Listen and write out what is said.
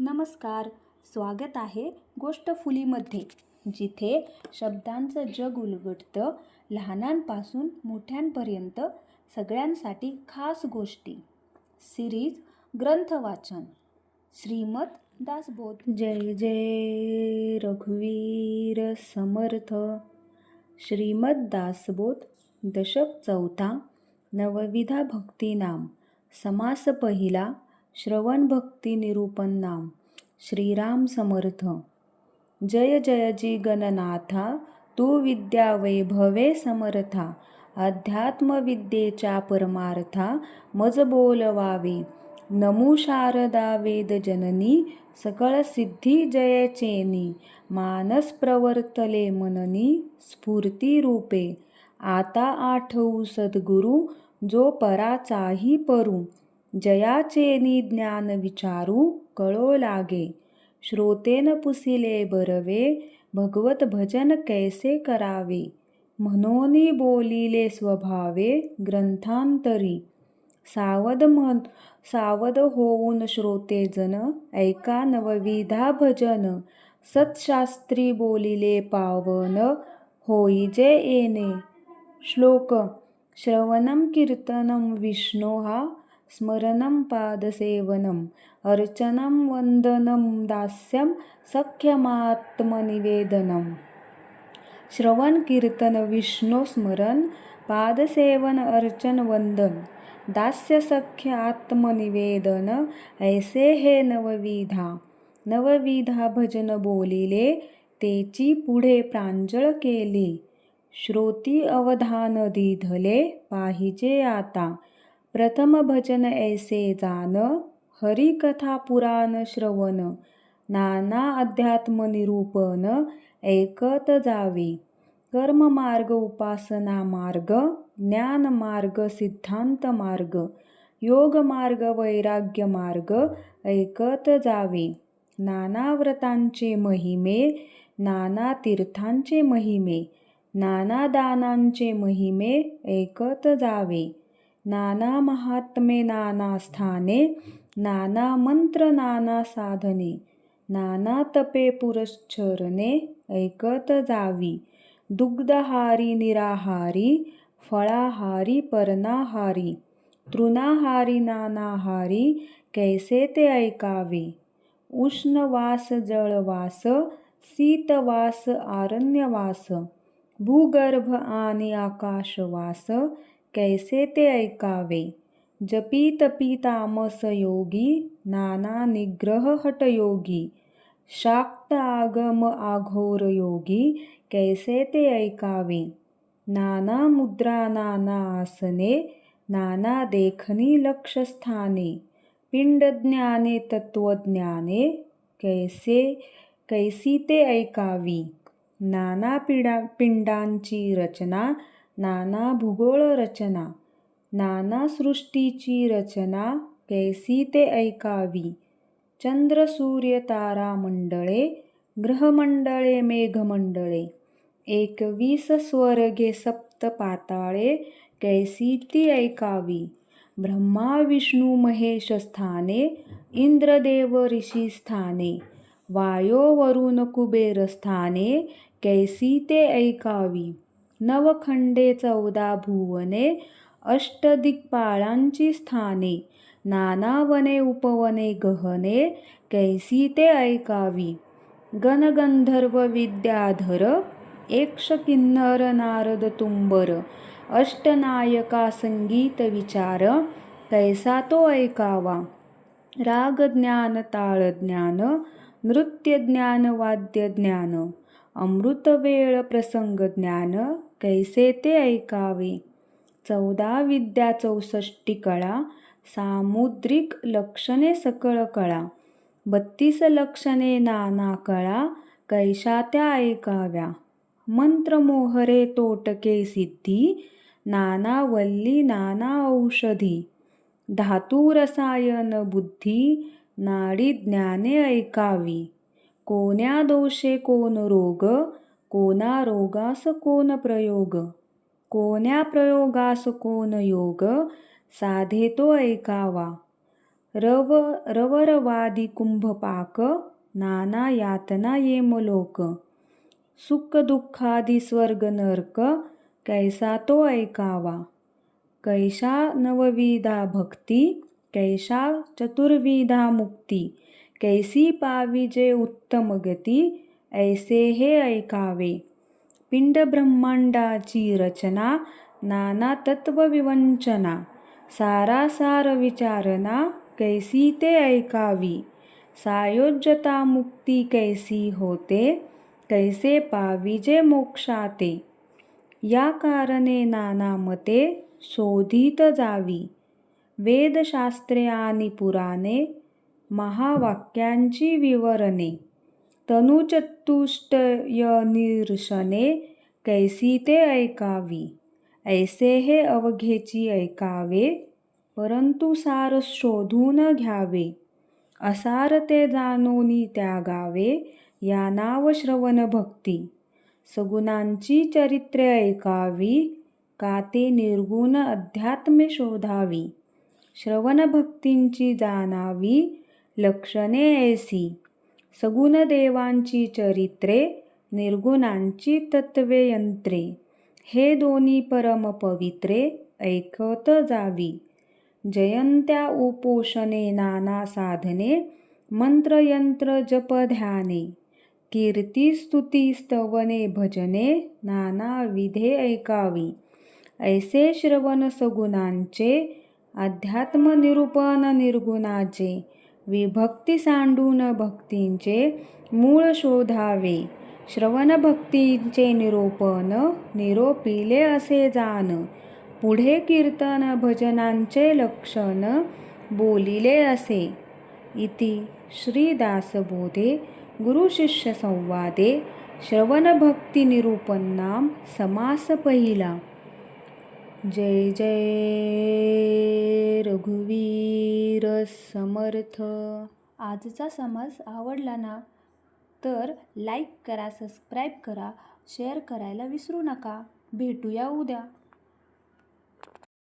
नमस्कार स्वागत आहे गोष्ट फुलीमध्ये जिथे शब्दांचं जग उलगडतं लहानांपासून मोठ्यांपर्यंत सगळ्यांसाठी खास गोष्टी. सिरीज ग्रंथ वाचन. श्रीमद दासबोध. जय जय रघुवीर समर्थ. श्रीमद दासबोध दशक चौथा नवविधा भक्तिनाम समास पहिला श्रवण भक्ती निरूपण नाम श्रीराम समर्थ. जय जय जी गणनाथा तू विद्या वैभवे समर्था अध्यात्मविद्येच्या परमार्था मज बोलवावे. नमू शारदा वेद जननी सकळ सिद्धी जयचेनी मानस प्रवर्तले मननी स्फूर्ती रूपे. आता आठवू सद्गुरु जो पराचाही परू. जयाचेनी ज्ञान विचारू कळो लागे. श्रोतेन पुसिले बरवे भगवत भजन कैसे करावे? म्हणोनी बोलिले स्वभावे ग्रंथांतरी. सावध मन सावध होऊन श्रोते जन ऐका नवविधा भजन. सत्शास्त्री बोलिले पावन होई जे येणे. श्लोक श्रवणं कीर्तनं विष्णोहा स्मरणं पादसेवनम् अर्चनं वन्दनं दास्यं सख्यमात्मनिवेदनम् श्रवण कीर्तन विष्णू स्मरण पादसेवन अर्चन वंदन दास्य सख्य आत्मनिवेदन ऐसे हे नवविधा। नवविधा भजन बोलिले तेची पुढे प्रांजळ केली। श्रोती अवधान दिधले पाहिजे आता। प्रथम भजन ऐसे जान हरिकथा पुराण श्रवण नाना अध्यात्म निरूपण ऐकत जावे. कर्म मार्ग उपासना मार्ग ज्ञान मार्ग सिद्धांत मार्ग योग मार्ग वैराग्य मार्ग ऐकत जावे. नाना व्रतांचे महिमे नाना तीर्थांचे महिमे नाना दानांचे महिमे ऐकत जावे. नाना महात्मे नाना स्थाने नाना मंत्र नाना साधने नाना तपे पुरश्चरणे ऐकत जावी. दुग्धहारी निराहारी फळाहारी पर्णाहारी तृणाहारी नानाहारी कैसे ते ऐकावे? उष्णवास जळवास शीतवास आरण्यवास भूगर्भ आणि आकाशवास कैसे ते ऐकावे? जपी तपी तामस योगी नाना निग्रह हटयोगी शाक्त आगम आघोर योगी कैसे ते ऐकावे? नाना मुद्रा नाना आसने नाना देखनी लक्षस्थाने पिंडज्ञाने तत्वज्ञाने कैसे कैसी ते ऐकावी? नाना पिडा पिंडांची रचना नाना भूगोळ रचना नाना सृष्टीची रचना कैसी ते ऐकावी? चंद्र सूर्य तारा मंडळे ग्रहमंडळे मेघमंडळे. एकवीस स्वर्गे सप्त पाताळे कैसी ती ऐकावी? ब्रह्मा विष्णू महेश स्थाने इंद्रदेव ऋषी स्थाने. वायो वरुण कुबेर स्थाने कैसी ते ऐकावी? नवखंडे चौदा भुवने अष्टदिक्पाळांची स्थाने नानावने उपवने गहने कैसी ते ऐकावी. गणगंधर्व विद्याधर एकश किन्नर नारद तुंबर अष्टनायका संगीत विचार कैसा तो ऐकावा. राग ज्ञान ताळ ज्ञान नृत्य ज्ञान वाद्य ज्ञान अमृत वेळ प्रसंग ज्ञान कैसे ते ऐकावे? चौदा विद्या चौसष्टी कळा सामुद्रिक लक्षणे सकळ कळा. बत्तीस लक्षणे नाना कळा कैशा त्या ऐकाव्या? मंत्रमोहरे तोटके सिद्धी नाना वल्ली नाना औषधी. धातू रसायन बुद्धी नाडी ज्ञाने ऐकावी. कोण्या दोषे कोण रोग कोणा रोगास कोण प्रयोग? कोण्या प्रयोगास कोण योग? साधे तो ऐकावा. रव रवरवादी कुंभपाक नाना यातना येमलोक सुख दुःखादी स्वर्ग नर्क कैसा तो ऐकावा. कैशा नवविधा भक्ती कैशा चतुर्विधा मुक्ती. कैसी पाविजे उत्तम गती ऐसे हे ऐकावे. पिंड ब्रह्मांडाची रचना नाना तत्वविवंचना सारासार विचारणा कैसी ते ऐकावी. सायोज्यता मुक्ती कैसी होते कैसे पाविजे मोक्षाते. या कारणे नाना मते शोधित जावी. वेदशास्त्रे आणि पुराणे महावाक्यांची विवरणे. तनुचतुष्टयनिर्शने कैसी ते ऐकावी. ऐसे हे अवघेची ऐकावे परंतु सार शोधून घ्यावे. असार ते जाणोनी त्यागावे या नाव श्रवण भक्ती. सगुणांची चरित्रे ऐकावी का ते निर्गुण अध्यात्मे शोधावी. श्रवण भक्तींची जाणावी लक्षणे ऐसी. सगुणदेवांची चरित्रे निर्गुणांची तत्वे यंत्रे हे दोन्ही परम पवित्रे ऐकत जावी. जयंत्या उपोषणे नाना साधने मंत्रयंत्र जप ध्याने कीर्ती स्तुती स्तवने भजने नाना विधे ऐकावी. ऐसे श्रवण सगुणांचे अध्यात्म निरूपण निर्गुणाचे विभक्ती सांडून भक्तींचे मूळ शोधावे. श्रवण भक्तींचे निरूपण निरोपिले असे जाण. पुढे कीर्तन भजनांचे लक्षण बोलिले असे. इति श्रीदासबोधे गुरुशिष्यसंवादे श्रवणभक्तिनिरूपन्नाम समास पहिला. जय जय रघुवी समर्थ. आजचा समाज आवडला ना तर लाईक करा सबस्क्राईब करा शेअर करायला विसरू नका. भेटूया उद्या.